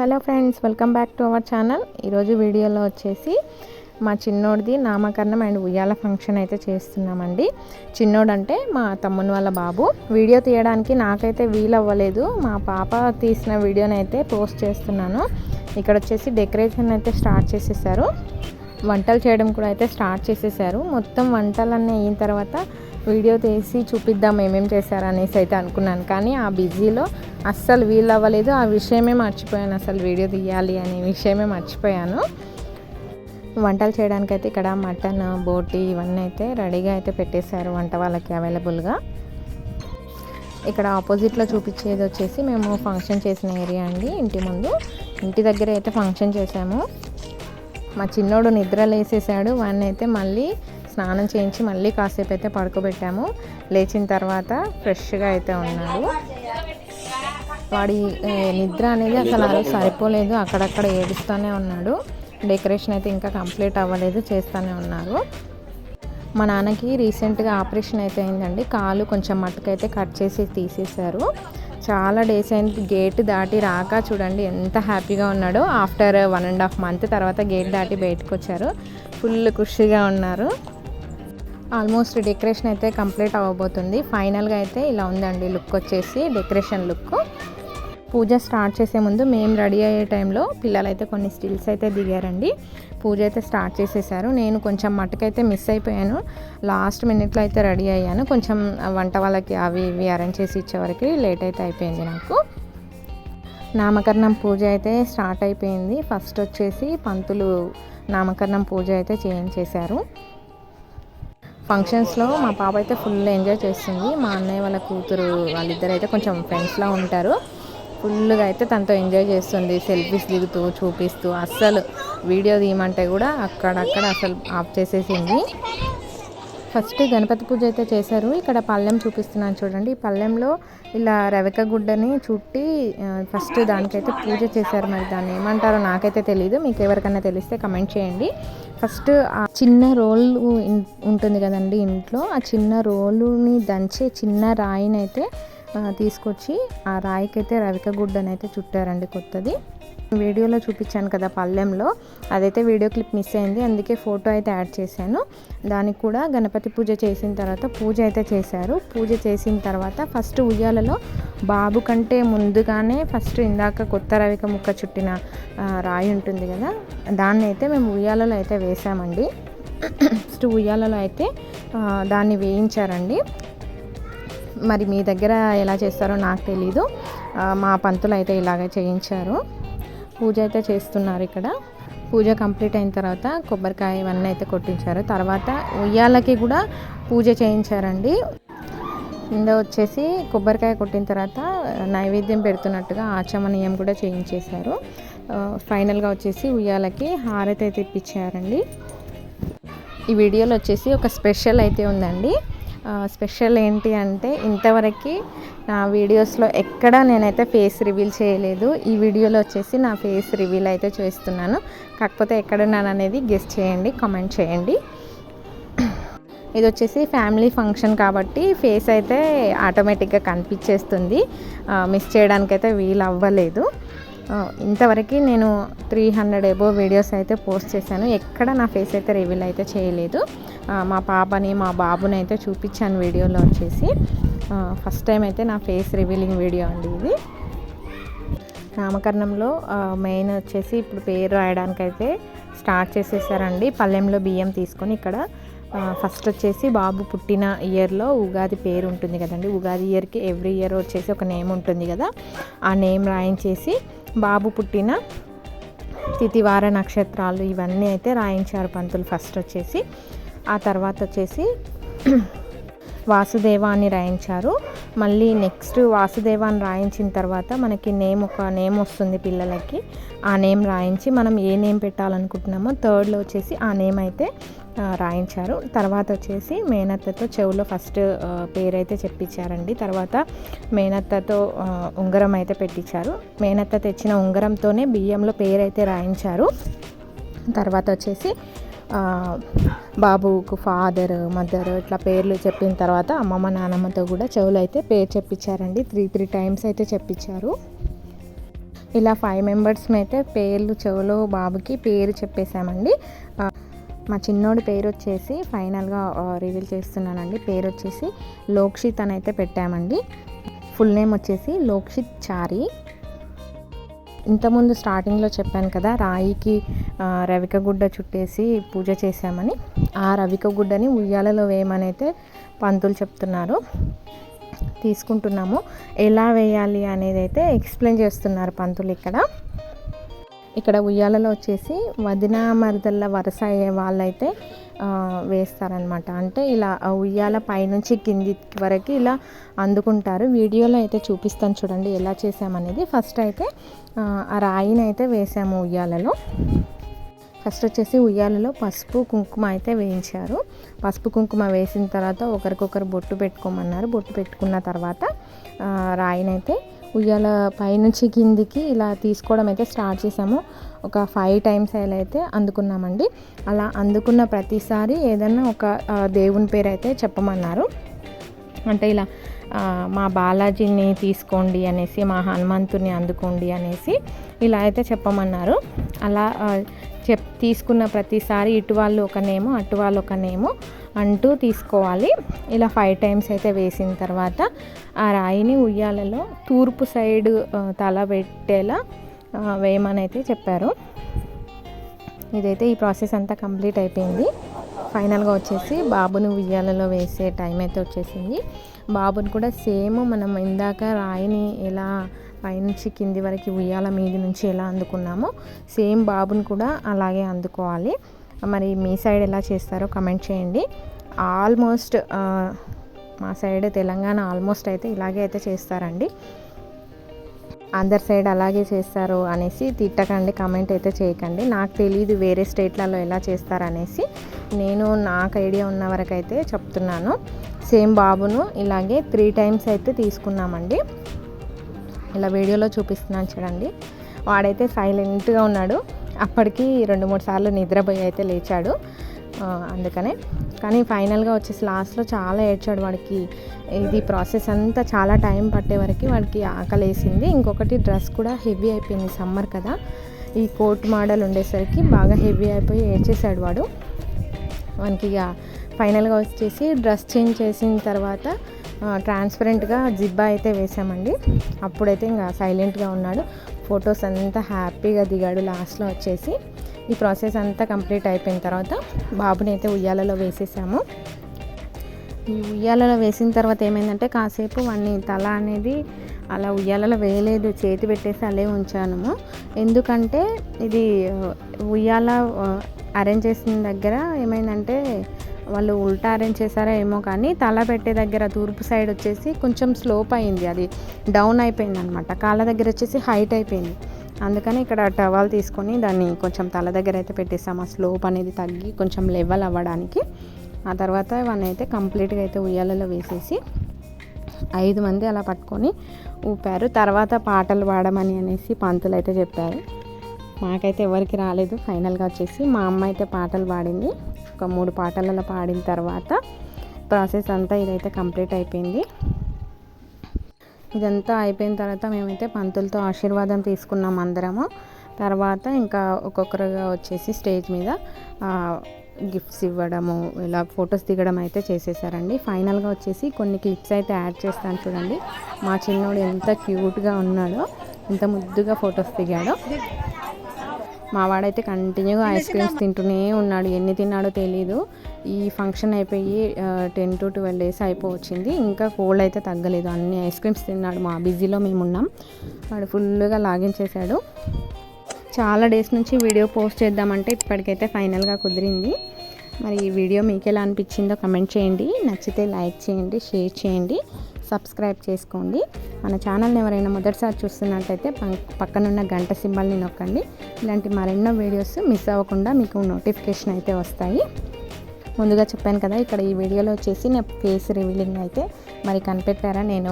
Hello friends welcome back to our channel. ఈరోజు వీడియోలో వచ్చేసి మా చిన్నోడిది నామకరణం అండ్ ఉయ్యాల ఫంక్షన్ అయితే చేస్తున్నామండి. చిన్నోడు అంటే మా తమ్ముని వాళ్ళ బాబు. వీడియో తీయడానికి నాకైతే వీలు అవ్వలేదు మా పాప తీసిన వీడియోని అయితే పోస్ట్ చేస్తున్నాను. ఇక్కడ వచ్చేసి డెకరేషన్ అయితే స్టార్ట్ చేసేసారు. వంటలు చేయడం కూడా అయితే స్టార్ట్ చేసేసారు. మొత్తం వంటలన్నీ అయిన తర్వాత వీడియో తీసి చూపిద్దాం ఏమేం చేశారనేసి అయితే అనుకున్నాను. కానీ ఆ బిజీలో అస్సలు వీలు అవ్వలేదు ఆ విషయమే మర్చిపోయాను. అసలు వీడియో తీయాలి అనే విషయమే మర్చిపోయాను. వంటలు చేయడానికి అయితే ఇక్కడ మటన్ బోటి ఇవన్నీ అయితే రెడీగా అయితే పెట్టేశారు వంట వాళ్ళకి అవైలబుల్గా. ఇక్కడ ఆపోజిట్లో చూపించేది వచ్చేసి మేము ఫంక్షన్ చేసిన ఏరియా అండి ఇంటి ముందు. ఇంటి దగ్గర అయితే ఫంక్షన్ చేసాము మా చిన్నోడు నిద్ర లేసేసాడు. వాడిని అయితే మళ్ళీ స్నానం చేయించి మళ్ళీ కాసేపు అయితే పడుకోబెట్టాము. లేచిన తర్వాత ఫ్రెష్గా అయితే ఉన్నాడు. వాడి నిద్ర అనేది అసలు అలా సరిపోలేదు. అక్కడక్కడ ఏడుస్తూనే ఉన్నాడు. డెకరేషన్ అయితే ఇంకా కంప్లీట్ అవ్వలేదు. చేస్తూనే ఉన్నారు. మా నాన్నకి రీసెంట్గా ఆపరేషన్ అయితే అయిందండి. కాలు కొంచెం మట్టుకైతే కట్ చేసి తీసేశారు. చాలా డేస్ అయింది. గేట్ దాటి రాక చూడండి ఎంత హ్యాపీగా ఉన్నాడో. After one and half month తర్వాత గేట్ దాటి బయటకు వచ్చారు ఫుల్ ఖుషిగా ఉన్నారు. ఆల్మోస్ట్ డెకరేషన్ అయితే కంప్లీట్ అవ్వబోతుంది. ఫైనల్గా అయితే ఇలా ఉందండి లుక్ వచ్చేసి డెకరేషన్ లుక్. పూజ స్టార్ట్ చేసే ముందు మేము రెడీ అయ్యే టైంలో పిల్లలైతే కొన్ని స్టిల్స్ అయితే దిగారండి. పూజ అయితే స్టార్ట్ చేసేసారు. నేను కొంచెం మట్టుకైతే మిస్ అయిపోయాను. లాస్ట్ మినిట్లో అయితే రెడీ అయ్యాను. కొంచెం వంట వాళ్ళకి అవి ఇవి అరేంజ్ చేసి ఇచ్చేవరకు లేట్ అయితే అయిపోయింది నాకు. నామకరణం పూజ అయితే స్టార్ట్ అయిపోయింది. ఫస్ట్ వచ్చేసి పంతులు నామకరణం పూజ అయితే చేయించేశారు. ఫంక్షన్స్లో మా పాప అయితే ఫుల్ ఎంజాయ్ చేస్తుంది. మా అన్నయ్య వాళ్ళ కూతురు వాళ్ళిద్దరు అయితే కొంచెం ఫ్రెండ్స్లా ఉంటారు. ఫుల్గా అయితే తనతో ఎంజాయ్ చేస్తుంది. సెల్ఫీస్ దిగుతూ చూపిస్తూ అస్సలు వీడియో తీయమంటే కూడా అక్కడక్కడ అసలు ఆఫ్ చేసేసింది. ఫస్ట్ గణపతి పూజ అయితే చేశారు. ఇక్కడ పళ్ళెం చూపిస్తున్నాను చూడండి. ఈ పళ్ళెంలో ఇలా రవిక గుడ్డని చుట్టి ఫస్ట్ దానికైతే పూజ చేశారు మరి దాన్ని. ఏమంటారో నాకైతే తెలియదు మీకు ఎవరికైనా తెలిస్తే కమెంట్ చేయండి. ఫస్ట్ ఆ చిన్న రోల్ ఉంటుంది కదండి ఇంట్లో. ఆ చిన్న రోలుని దంచే చిన్న రాయిని అయితే తీసుకొచ్చి ఆ రాయికైతే రవిక గుడ్డనైతే చుట్టారండి కొత్తది. వీడియోలో చూపించాను కదా పళ్ళెంలో అదైతే వీడియో క్లిప్ మిస్ అయింది. అందుకే ఫోటో అయితే యాడ్ చేశాను. దానికి కూడా గణపతి పూజ చేసిన తర్వాత పూజ అయితే చేశారు. పూజ చేసిన తర్వాత ఫస్ట్ ఉయ్యాలలో బాబు కంటే ముందుగానే ఫస్ట్ ఇందాక కొత్త రవిక ముక్క చుట్టిన రాయి ఉంటుంది కదా దాన్ని అయితే మేము ఉయ్యాలలో అయితే వేసామండి ఫస్ట్ ఉయ్యాలలో అయితే దాన్ని వేయించారండి. మరి మీ దగ్గర ఎలా చేస్తారో నాకు తెలీదు. మా పంతులు అయితే ఇలాగే చేయించారు. పూజ అయితే చేస్తున్నారు ఇక్కడ. పూజ కంప్లీట్ అయిన తర్వాత కొబ్బరికాయ ఇవన్నీ అయితే కొట్టించారు. తర్వాత ఉయ్యాలకి కూడా పూజ చేయించారండి. కింద వచ్చేసి కొబ్బరికాయ కొట్టిన తర్వాత నైవేద్యం పెడుతున్నట్టుగా ఆచమనీయం కూడా చేయించేశారు. ఫైనల్గా వచ్చేసి ఉయ్యాలకి హారతి అయితే ఇప్పించారండి. ఈ వీడియోలో వచ్చేసి ఒక స్పెషల్ అయితే ఉందండి. స్పెషల్ ఏంటి అంటే ఇంతవరకు నా వీడియోస్లో ఎక్కడ నేనైతే ఫేస్ రివీల్ చేయలేదు. ఈ వీడియోలో వచ్చేసి నా ఫేస్ రివీల్ అయితే చేస్తున్నాను. కాకపోతే ఎక్కడున్నాను అనేది గెస్ట్ చేయండి కామెంట్ చేయండి. ఇది వచ్చేసి ఫ్యామిలీ ఫంక్షన్ కాబట్టి ఫేస్ అయితే ఆటోమేటిక్గా కనిపించేస్తుంది. మిస్ చేయడానికి అయితే వీలు అవ్వలేదు. ఇంతవరకు నేను త్రీ హండ్రెడ్ ఎబో వీడియోస్ అయితే పోస్ట్ చేశాను. ఎక్కడ నా ఫేస్ అయితే రివీల్ అయితే చేయలేదు. మా పాపని మా బాబుని అయితే చూపించాను వీడియోలో వచ్చేసి. ఫస్ట్ టైం అయితే నా ఫేస్ రివీలింగ్ వీడియో అండి ఇది. నామకరణంలో మెయిన్ వచ్చేసి ఇప్పుడు పేరు రాయడానికైతే స్టార్ట్ చేసేసారండి. పల్లెంలో బియ్యం తీసుకొని ఇక్కడ ఫస్ట్ వచ్చేసి బాబు పుట్టిన ఇయర్లో ఉగాది పేరు ఉంటుంది కదండి. ఉగాది ఇయర్కి ఎవ్రీ ఇయర్ వచ్చేసి ఒక నేమ్ ఉంటుంది కదా. ఆ నేమ్ రాయించేసి బాబు పుట్టిన తితివార నక్షత్రాలు ఇవన్నీ అయితే రాయించారు పంతులు ఫస్ట్ వచ్చేసి. ఆ తర్వాత వచ్చేసి వాసుదేవ అని రాయించారు. మళ్ళీ నెక్స్ట్ వాసుదేవ అని రాయించిన తర్వాత మనకి నేమ్ ఒక నేమ్ వస్తుంది పిల్లలకి. ఆ నేమ్ రాయించి మనం ఏ నేమ్ పెట్టాలనుకుంటున్నామో థర్డ్లో వచ్చేసి ఆ నేమ్ అయితే రాయించారు. తర్వాత వచ్చేసి మేనత్తతో చెవులో ఫస్ట్ పేరైతే చెప్పించారండి. తర్వాత మేనత్తతో ఉంగరం అయితే పెట్టించారు. మేనత్త తెచ్చిన ఉంగరంతోనే బియ్యంలో పేరైతే రాయించారు. తర్వాత వచ్చేసి బాబుకు ఫాదర్ మదర్ ఇట్లా పేర్లు చెప్పిన తర్వాత అమ్మమ్మ నాన్నమ్మతో కూడా చెవులు అయితే పేరు చెప్పించారండి త్రీ త్రీ టైమ్స్ అయితే చెప్పించారు ఇలా ఫైవ్ మెంబర్స్ని అయితే పేర్లు చెవులో బాబుకి పేరు చెప్పేశామండి. మా చిన్నోడి పేరు వచ్చేసి ఫైనల్గా రివీల్ చేస్తున్నానండి. పేరు వచ్చేసి లోక్షిత్ అని అయితే పెట్టామండి. ఫుల్ నేమ్ వచ్చేసి లోక్షిత్ చారి. ఇంతకుముందు స్టార్టింగ్లో చెప్పాను కదా రాయికి రవిక గుడ్డ చుట్టేసి పూజ చేశామని. ఆ రవిక గుడ్డని ఉయ్యాలలో వేయమని అయితే పంతులు చెప్తున్నారు తీసుకుంటున్నాము. ఎలా వేయాలి అనేది అయితే ఎక్స్ప్లెయిన్ చేస్తున్నారు పంతులు ఇక్కడ. ఇక్కడ ఉయ్యాలలో వచ్చేసి వదిన మరదళ్ళ వరస అయ్యే వాళ్ళైతే వేస్తారనమాట అంటే ఇలా ఆ ఉయ్యాల పైనుంచి కింది వరకు ఇలా అందుకుంటారు. వీడియోలో అయితే చూపిస్తాను చూడండి ఎలా చేసామనేది ఫస్ట్ అయితే ఆ, రాయిని అయితే వేసాము ఉయ్యాలలో. ఫస్ట్ వచ్చేసి ఉయ్యాలలో పసుపు కుంకుమ అయితే వేయించారు. పసుపు కుంకుమ వేసిన తర్వాత ఒకరికొకరు బొట్టు పెట్టుకోమన్నారు. బొట్టు పెట్టుకున్న తర్వాత ఆ, రాయినైతే ఉయ్యాల పైనుంచి కిందికి ఇలా తీసుకోవడం అయితే స్టార్ట్ చేసాము. ఒక ఫైవ్ టైమ్స్ అలా అయితే అందుకున్నామండి. అలా అందుకున్న ప్రతిసారి ఏదన్నా ఒక దేవుని పేరు అయితే చెప్పమన్నారు. అంటే ఇలా మా బాలాజీని తీసుకోండి అనేసి మా హనుమంతుని అందుకోండి అనేసి ఇలా అయితే చెప్పమన్నారు. అలా చెప్ తీసుకున్న ప్రతిసారి ఇటు వాళ్ళు ఒక నేము అటు వాళ్ళు ఒక నేము అంటూ తీసుకోవాలి. ఇలా ఫైవ్ టైమ్స్ అయితే వేసిన తర్వాత ఆ రాయిని ఉయ్యాలలో తూర్పు సైడ్ తల పెట్టేలా వేయమని అయితే చెప్పారు. ఇదైతే ఈ ప్రాసెస్ అంతా కంప్లీట్ అయిపోయింది. ఫైనల్గా వచ్చేసి బాబుని ఉయ్యాలలో వేసే టైం అయితే వచ్చేసింది. బాబుని కూడా సేమ్ మనం ఇందాక రాయిని ఎలా పైనుంచి కింది వరకు ఉయ్యాల మీది నుంచి ఎలా అందుకున్నామో సేమ్ బాబుని కూడా అలాగే అందుకోవాలి. మరి మీ సైడ్ ఎలా చేస్తారో కమెంట్ చేయండి. ఆల్మోస్ట్ మా సైడ్ తెలంగాణ ఆల్మోస్ట్ అయితే ఇలాగే అయితే చేస్తారండి. అందరి సైడ్ అలాగే చేస్తారు అనేసి తిట్టకండి కమెంట్ అయితే చేయకండి. నాకు తెలియదు వేరే స్టేట్లలో ఎలా చేస్తారనేసి. నేను నాకు ఐడియా ఉన్న వరకు అయితే చెప్తున్నాను. సేమ్ బాబును ఇలాగే త్రీ టైమ్స్ అయితే తీసుకున్నామండి. ఇలా వీడియోలో చూపిస్తున్నాను చూడండి. వాడైతే సైలెంట్గా ఉన్నాడు. అప్పటికి రెండు మూడు సార్లు నిద్రపోయి అయితే లేచాడు. అందుకనే. కానీ ఫైనల్గా వచ్చేసి లాస్ట్లో చాలా ఏడ్చాడు వాడికి. ఇది ప్రాసెస్ అంతా చాలా టైం పట్టే వరకు వాడికి ఆకలేసింది. ఇంకొకటి డ్రెస్ కూడా హెవీ అయిపోయింది సమ్మర్ కదా. ఈ కోట్ మోడల్ ఉండేసరికి బాగా హెవీ అయిపోయి ఏడ్చేసాడు వాడు. మనకి ఇక ఫైనల్గా వచ్చేసి డ్రెస్ చేంజ్ చేసిన తర్వాత ట్రాన్స్పరెంట్గా జిబ్బా అయితే వేసామండి అప్పుడైతే ఇంకా సైలెంట్గా ఉన్నాడు. ఫొటోస్ అంతా హ్యాపీగా దిగాడు. లాస్ట్లో వచ్చేసి ఈ ప్రాసెస్ అంతా కంప్లీట్ అయిపోయిన తర్వాత బాబుని అయితే ఉయ్యాలలో వేసేసాము. ఈ ఉయ్యాలలో వేసిన తర్వాత ఏమైందంటే కాసేపు వాడిని తల అనేది అలా ఉయ్యాలలో వేయలేదు చేతి పెట్టేసి అలే ఉంచాను ఎందుకంటే ఇది ఉయ్యాల అరేంజ్ చేసిన దగ్గర ఏమైందంటే వాళ్ళు ఉల్టా అరేంజ్ చేశారో ఏమో కానీ తల పెట్టే దగ్గర తూర్పు సైడ్ వచ్చేసి కొంచెం స్లోప్ అయింది. అది డౌన్ అయిపోయింది అనమాట కాళ్ళ దగ్గర వచ్చేసి హైట్ అయిపోయింది. అందుకని ఇక్కడ టవాల్ తీసుకొని దాన్ని కొంచెం తల దగ్గర అయితే పెట్టేసాం. ఆ స్లోప్ అనేది తగ్గి కొంచెం లెవెల్ అవ్వడానికి. ఆ తర్వాత ఇవన్నీ అయితే కంప్లీట్గా అయితే ఉయ్యాలలో వేసేసి ఐదు మంది అలా పట్టుకొని ఊపారు. తర్వాత పాటలు పాడమని అనేసి పంతులు అయితే చెప్పారు. మాకైతే ఎవరికి రాలేదు. ఫైనల్గా వచ్చేసి మా అమ్మ అయితే పాటలు పాడింది. ఒక మూడు పాటలలో పాడిన తర్వాత ప్రాసెస్ అంతా ఇదైతే కంప్లీట్ అయిపోయింది. ఇదంతా అయిపోయిన తర్వాత మేమైతే పంతులతో ఆశీర్వాదం తీసుకున్నాం అందరము. తర్వాత ఇంకా ఒక్కొక్కరుగా వచ్చేసి స్టేజ్ మీద గిఫ్ట్స్ ఇవ్వడము ఇలా ఫొటోస్ దిగడం అయితే చేసేసారండి. ఫైనల్గా వచ్చేసి కొన్ని క్లిప్స్ అయితే యాడ్ చేస్తాను చూడండి. మా చిన్నోడు ఎంత క్యూట్గా ఉన్నాడో ఎంత ముద్దుగా ఫొటోస్ దిగాడో. మా వాడైతే కంటిన్యూగా ఐస్ క్రీమ్స్ తింటూనే ఉన్నాడు. ఎన్ని తిన్నాడో తెలీదు. ఈ ఫంక్షన్ అయిపోయి టెన్ టు ట్వెల్వ్ డేస్ అయిపోవచ్చింది. ఇంకా కోల్డ్ అయితే తగ్గలేదు. అన్ని ఐస్ క్రీమ్స్ తిన్నాడు. మా బిజీలో మేము ఉన్నాం. వాడు ఫుల్గా లాగించేశాడు చాలా డేస్ నుంచి వీడియో పోస్ట్ చేద్దామంటే ఇప్పటికైతే ఫైనల్గా కుదిరింది. మరి ఈ వీడియో మీకు ఎలా అనిపించిందో కమెంట్ చేయండి. నచ్చితే లైక్ చేయండి షేర్ చేయండి. సబ్స్క్రైబ్ చేసుకోండి. మన ఛానల్ని ఎవరైనా మొదటిసారి చూస్తున్నట్టయితే పక్కనున్న గంట సింబల్ని నొక్కండి. ఇలాంటి మరెన్నో వీడియోస్ మిస్ అవ్వకుండా మీకు నోటిఫికేషన్ అయితే వస్తాయి. ముందుగా చెప్పాను కదా ఇక్కడ ఈ వీడియోలో వచ్చేసి నా ఫేస్ రివీలింగ్ అయితే మరి కనిపెట్టారా? నేను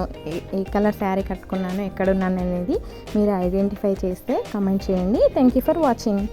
ఏ కలర్ శారీ కట్టుకున్నాను ఎక్కడున్నాను అనేది మీరు ఐడెంటిఫై చేస్తే కమెంట్ చేయండి. Thank you for watching.